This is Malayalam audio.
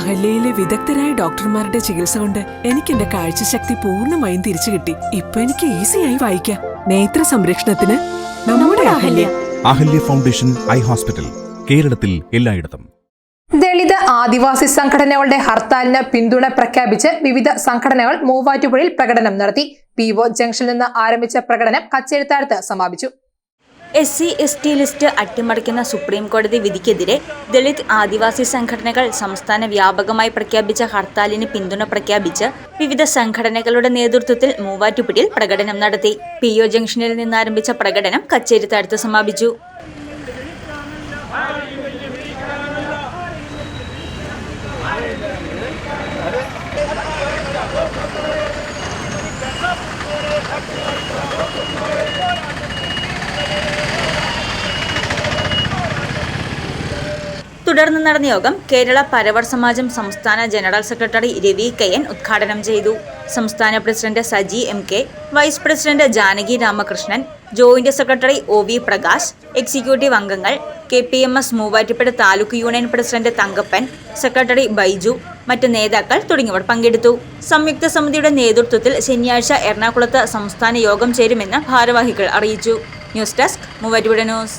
അഹല്യയിലെ വിദഗ്ധരായ ഡോക്ടർമാരുടെ ചികിത്സ കൊണ്ട് എനിക്ക് എന്റെ കാഴ്ചശക്തി പൂർണമായും തിരിച്ചു കിട്ടി. ഇപ്പൊ എനിക്ക് ഈസിയായി വായിക്കാം. നേത്ര സംരക്ഷണത്തിന് നമ്മുടെ Ahalya. Ahalya foundation eye hospital കേരളത്തിൽ എല്ലായിടത്തും. ദളിത് ആദിവാസി സംഘടനകളുടെ ഹർത്താലിന് പിന്തുണ പ്രഖ്യാപിച്ച് വിവിധ സംഘടനകൾ മൂവാറ്റുപുഴയിൽ പ്രകടനം നടത്തി. പി ഒ ജംഗ്ഷനിൽ നിന്ന് ആരംഭിച്ച പ്രകടനം കച്ചേരിത്താഴത്ത് സമാപിച്ചു. S C S T list അട്ടിമറിക്കുന്ന supreme കോടതി വിധിക്കെതിരെ ദളിത് ആദിവാസി സംഘടനകൾ സംസ്ഥാന വ്യാപകമായി പ്രഖ്യാപിച്ച ഹർത്താലിന് പിന്തുണ പ്രഖ്യാപിച്ച് വിവിധ സംഘടനകളുടെ നേതൃത്വത്തിൽ മൂവാറ്റുപുഴയിൽ പ്രകടനം നടത്തി. പി ഒ ജംഗ്ഷനിൽ നിന്നാരംഭിച്ച പ്രകടനം കച്ചേരിത്താഴത്ത് സമാപിച്ചു. തുടർന്ന് നടന്ന യോഗം കേരള പരവർ സമാജം സംസ്ഥാന ജനറൽ സെക്രട്ടറി രവി കയ്യൻ ഉദ്ഘാടനം ചെയ്തു. സംസ്ഥാന president Saji M K vice president Janaki Ramakrishnan joint secretary O V Prakash executive അംഗങ്ങൾ K P M S Muvattupuzha taluk union president Thankappan secretary Baiju മറ്റ് നേതാക്കൾ തുടങ്ങിയവർ പങ്കെടുത്തു. സംയുക്ത സമിതിയുടെ നേതൃത്വത്തിൽ ശനിയാഴ്ച എറണാകുളത്ത് സംസ്ഥാന യോഗം ചേരുമെന്ന് ഭാരവാഹികൾ അറിയിച്ചു. News desk Muvattupuzha news.